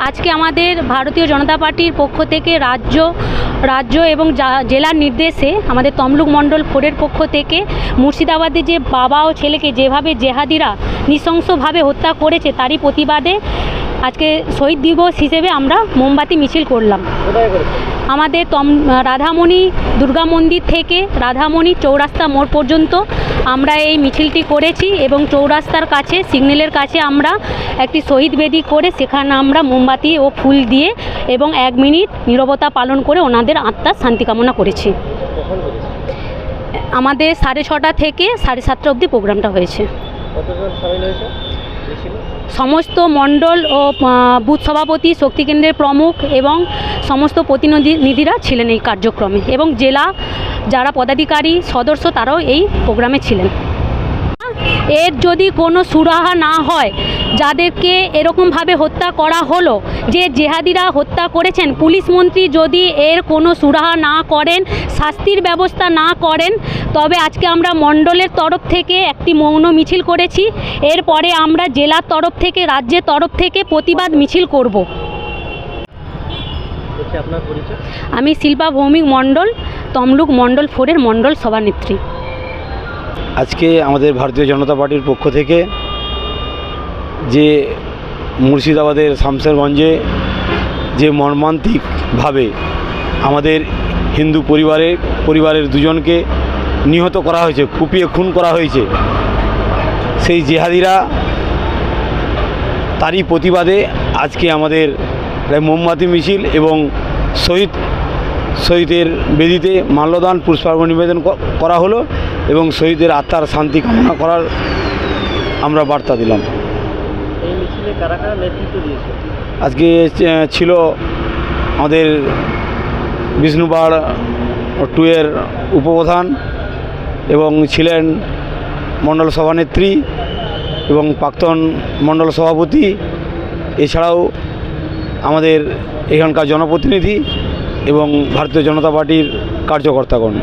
আজকে আমাদের ভারতীয় জনতা পার্টির পক্ষ থেকে রাজ্য রাজ্য এবং জেলার নির্দেশে আমাদের তমলুক মণ্ডল ফোরের পক্ষ থেকে মুর্শিদাবাদে যে বাবা ও ছেলেকে যেভাবে জেহাদিরা নৃশংসভাবে হত্যা করেছে তারই প্রতিবাদে আজকে শহীদ দিবস হিসেবে আমরা মোমবাতি মিছিল করলাম। আমাদের তম রাধামণি দুর্গা মন্দির থেকে রাধামণি চৌরাস্তা মোড় পর্যন্ত আমরা এই মিছিলটি করেছি এবং চৌরাস্তার কাছে, সিগন্যালের কাছে আমরা একটি শহীদ বেদি করে সেখানে আমরা মোমবাতি ও ফুল দিয়ে এবং এক মিনিট নীরবতা পালন করে ওনাদের আত্মার শান্তি কামনা করেছি। আমাদের সাড়ে ছটা থেকে সাড়ে সাতটা অবধি প্রোগ্রামটা হয়েছে। সমস্ত মণ্ডল ও বুথ সভাপতি শক্তিকেন্দ্রের প্রমুখ এবং সমস্ত প্রতিনিধিরা ছিলেন এই কার্যক্রমে এবং জেলা যারা পদাধিকারী, সদস্য তারাও এই প্রোগ্রামে ছিলেন। এর যদি কোনো সুরাহা না হয় যাদেরকে এরকমভাবে হত্যা করা হলো যে জেহাদিরা হত্যা করেছেন পুলিশ মন্ত্রী যদি এর কোনো সুরাহা না করেন শাস্তির ব্যবস্থা না করেন তবে আজকে আমরা মণ্ডলের তরফ থেকে একটি মৌন মিছিল করেছি। এরপরে আমরা জেলার তরফ থেকে রাজ্যের তরফ থেকে প্রতিবাদ মিছিল করব। আমি শিল্পা ভৌমিক মণ্ডল তমলুক মণ্ডল ফোরের মণ্ডল সভানেত্রী। আজকে আমাদের ভারতীয় জনতা পার্টির পক্ষ থেকে যে মুর্শিদাবাদের শামসেরগঞ্জে যে মর্মান্তিকভাবে আমাদের হিন্দু পরিবারের পরিবারের দুজনকে নিহত করা হয়েছে, কুপিয়ে খুন করা হয়েছে, সেই জেহাদিরা তারই প্রতিবাদে আজকে আমাদের প্রায় মোমবাতি মিছিল এবং শহীদ, শহীদের বেদিতে মাল্যদান পুষ্পার্ঘ নিবেদন করা হলো। এবং শহীদের আত্মার শান্তি কামনা করার আমরা বার্তা দিলাম। আজকে ছিল আমাদের বিষ্ণুপাড় টুয়ের উপপ্রধান এবং ছিলেন মণ্ডল সভানেত্রী এবং প্রাক্তন মণ্ডল সভাপতি। এছাড়াও আমাদের এখানকার জনপ্রতিনিধি এবং ভারতীয় জনতা পার্টির কার্যকর্তাগণ।